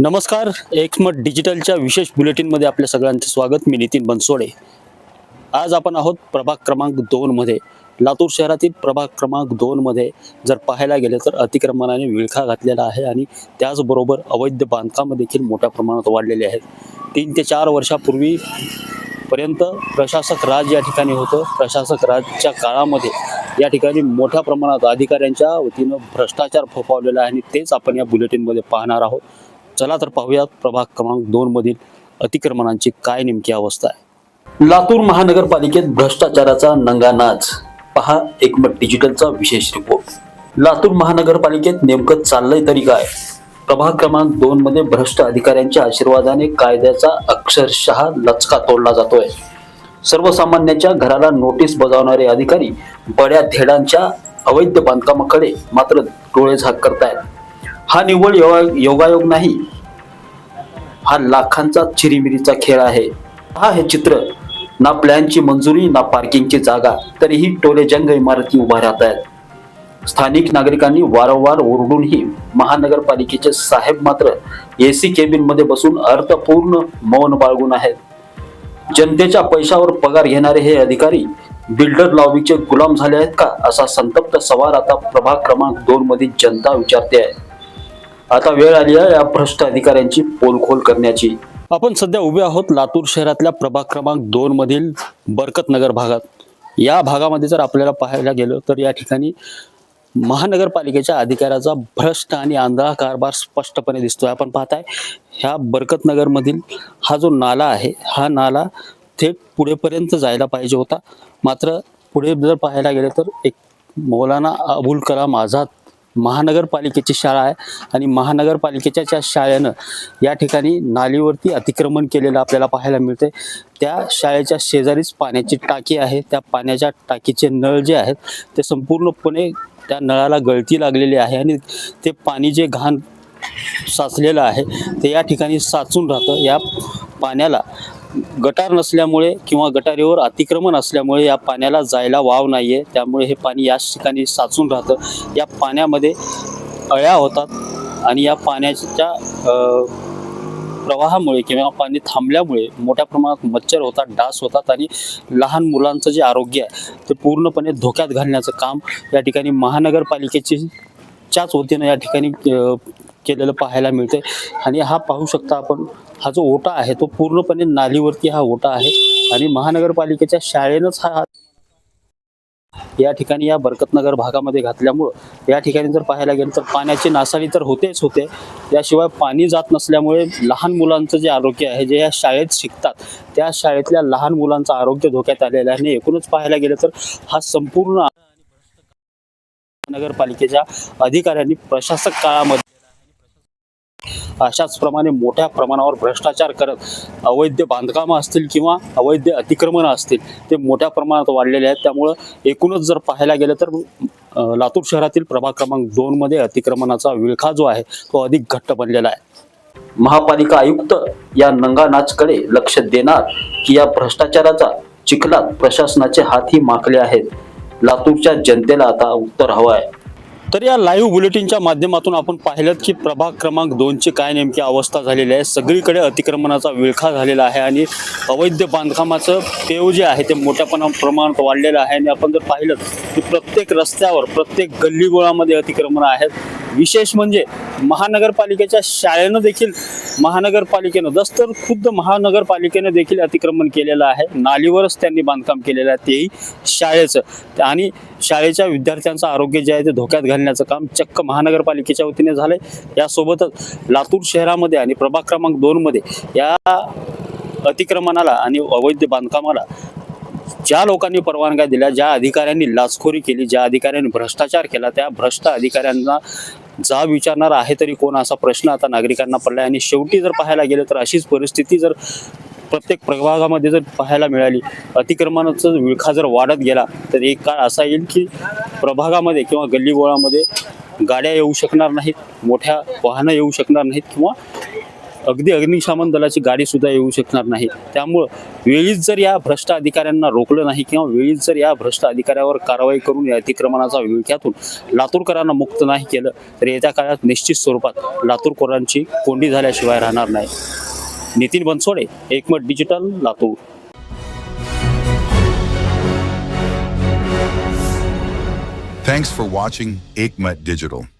नमस्कार एकमत डिजिटलच्या विशेष बुलेटिनमध्ये आपल्या सगळ्यांचे स्वागत. मी नितीन बनसोडे. आज आपण आहोत प्रभाग क्रमांक दोनमध्ये लातूर शहरातील प्रभाग क्रमांक दोनमध्ये जर पाहायला गेले तर अतिक्रमणाने विळखा घातलेला आहे आणि त्याचबरोबर अवैध बांधकामं देखील मोठ्या प्रमाणात वाढलेले आहेत. तीन ते चार वर्षापूर्वी पर्यंत प्रशासक राज या ठिकाणी होतं. प्रशासक राजच्या काळामध्ये या ठिकाणी मोठ्या प्रमाणात अधिकाऱ्यांच्या वतीनं भ्रष्टाचार फोफावलेला आहे आणि तेच आपण या बुलेटिनमध्ये पाहणार आहोत. चला तर पाहूयात प्रभाग क्रमांक दोन मधील अतिक्रमणांची काय नेमकी अवस्था आहे. लातूर महानगरपालिकेत भ्रष्टाचाराचा नंगा नाच. पहा एकमत डिजिटलचा विशेष रिपोर्ट. लातूर महानगरपालिकेत नेमकं चाललंय तरी काय? प्रभाग क्रमांक दोन मध्ये भ्रष्ट अधिकाऱ्यांच्या आशीर्वादाने कायद्याचा अक्षरशः लचका तोडला जातोय. सर्वसामान्यांच्या घराला नोटीस बजावणारे अधिकारी बड्या धेडांच्या अवैध बांधकामाकडे मात्र डोळे झाक करतायत. हा निव्वळ योगा योगायोग नाही. हा लाखांचा चिरीमिरीचा खेळ आहे. हा हे चित्र ना प्लॅनची मंजुरी ना पार्किंगची जागा तरीही टोले जंग इमारती उभ्या राहत आहेत. स्थानिक नागरिकांनी वारंवार ओरडूनही महानगरपालिकेचे साहेब मात्र एसी केबिनमध्ये बसून अर्थपूर्ण मौन बाळगून आहेत. जनतेच्या पैशावर पगार घेणारे हे अधिकारी बिल्डर लॉबीचे गुलाम झाले आहेत का असा संतप्त सवाल आता प्रभाग क्रमांक दोन मधील जनता विचारते आहे. आता वेळ आली आहे या भ्रष्ट अधिकाऱ्यांची पोलखोल करण्याची. आपण सध्या उभे आहोत लातूर शहरातल्या प्रभाग क्रमांक दोन मधील बरकत नगर भागात. या भागामध्ये जर आपल्याला पाहायला गेलं तर या ठिकाणी महानगरपालिकेच्या अधिकाऱ्याचा भ्रष्ट आणि आंधळा कारभार स्पष्टपणे दिसतोय. आपण पाहताय ह्या बरकत नगरमधील हा जो नाला आहे हा नाला थेट पुढेपर्यंत जायला पाहिजे होता. मात्र पुढे जर पाहायला गेलं तर एक मौलाना अबुल कलाम आझाद महानगरपालिकेची शाळा आहे आणि महानगरपालिकेच्या ज्या शाळेनं या ठिकाणी नालीवरती अतिक्रमण केलेलं आपल्याला पाहायला मिळते त्या शाळेच्या शेजारीच पाण्याची टाकी आहे. त्या पाण्याच्या टाकीचे नळ जे आहेत ते संपूर्णपणे त्या नळाला गळती लागलेली आहे आणि ते पाणी जे घाण साचलेलं आहे ते या ठिकाणी साचून राहतं. या पाण्याला गटार नसल्यामुळे किंवा गटारीवर अतिक्रमण असल्यामुळे या पाण्याला जायला वाव नाही आहे त्यामुळे हे पाणी याच ठिकाणी साचून राहतं. या पाण्यामध्ये अळ्या होतात आणि या पाण्याच्या प्रवाहामुळे किंवा पाणी थांबल्यामुळे मोठ्या प्रमाणात मच्छर होतात डास होतात आणि लहान मुलांचं जे आरोग्य आहे ते पूर्णपणे धोक्यात घालण्याचं काम या ठिकाणी महानगरपालिकेची च्याच वतीनं या ठिकाणी केलेलं पाहायला मिळते आणि हा पाहू शकता आपण हा जो ओटा आहे तो पूर्णपणे नालीवरती हा ओटा आहे. आणि महानगरपालिकेच्या शाळेनंच हा या ठिकाणी या बरकतनगर भागामध्ये घातल्यामुळं या ठिकाणी जर पाहायला गेलं तर पाण्याची नासाडी तर होतेच होते. याशिवाय पाणी जात नसल्यामुळे लहान मुलांचं जे आरोग्य आहे जे या शाळेत शिकतात त्या शाळेतल्या लहान मुलांचं आरोग्य धोक्यात आलेलं आहे. आणि एकूणच पाहायला गेलं तर हा संपूर्ण नगरपालिकेच्या अधिकाऱ्यांनी प्रशासक काळामध्ये अशाच प्रमाणे मोठ्या प्रमाणावर भ्रष्टाचार करत अवैध बांधकामं असतील किंवा अवैध अतिक्रमणं असतील ते मोठ्या प्रमाणात वाढलेले आहेत. त्यामुळं एकूणच जर पाहायला गेलं तर लातूर शहरातील प्रभाग क्रमांक दोन मध्ये अतिक्रमणाचा विळखा जो आहे तो अधिक घट्ट बनलेला आहे. महापालिका आयुक्त या नंगा नाचकडे लक्ष देणार की या भ्रष्टाचाराचा चिखलात प्रशासनाचे हातही माखले आहेत. लातूरच्या जनतेला आता उत्तर हवं आहे. तर या लाईव्ह बुलेटिनच्या माध्यमातून आपण पाहिलं की प्रभाग क्रमांक दोनची काय नेमकी अवस्था झालेली आहे. सगळीकडे अतिक्रमणाचा विळखा झालेला आहे आणि अवैध बांधकामाचं पेव जे आहे ते मोठ्या प्रमाणात वाढलेलं आहे. आणि आपण जर पाहिलं की प्रत्येक रस्त्यावर प्रत्येक गल्लीगोळामध्ये अतिक्रमणं आहेत. विशेष म्हणजे महानगरपालिकेच्या शाळेनं देखील महानगरपालिकेनं दस्तर खुद्द महानगरपालिकेनं देखील अतिक्रमण केलेलं आहे. नालीवरच त्यांनी बांधकाम केलेलं आहे. तेही शाळेचं. आणि शाळेच्या विद्यार्थ्यांचं आरोग्य जे आहे ते धोक्यात घालण्याचं काम चक्क महानगरपालिकेच्या वतीने झालं आहे यासोबतच लातूर शहरामध्ये आणि प्रभाग क्रमांक दोनमध्ये या अतिक्रमणाला आणि अवैध बांधकामाला ज्या लोकांनी परवानग्या दिल्या ज्या अधिकाऱ्यांनी लाचखोरी केली ज्या अधिकाऱ्यांनी भ्रष्टाचार केला त्या भ्रष्ट अधिकाऱ्यांना जा विचारणार आहे तरी कोण असा प्रश्न आता नागरिकांना पडलाय. आणि शेवटी जर पाहायला गेलं तर अशीच परिस्थिती जर प्रत्येक प्रभागामध्ये जर पाहायला मिळाली अतिक्रमणाचा विळखा जर वाढत गेला तर एक काळ असा येईल की प्रभागामध्ये किंवा गल्लीबोळामध्ये गाड्या येऊ शकणार नाहीत मोठ्या वाहनं येऊ शकणार नाहीत किंवा अगदी अग्निशमन दलाची गाडी सुद्धा येऊ शकणार नाही. त्यामुळं वेळीच जर या भ्रष्ट अधिकाऱ्यांना रोखलं नाही किंवा वेळीच जर या भ्रष्ट अधिकाऱ्यावर कारवाई करून या अतिक्रमणाचा विळख्यातून लातूरकरांना मुक्त नाही केलं तर येत्या काळात निश्चित स्वरूपात लातूरकरांची कोंडी झाल्याशिवाय राहणार नाही. Nitin Bansode Ekmat digital Latur. Thanks for watching Aikmat Digital.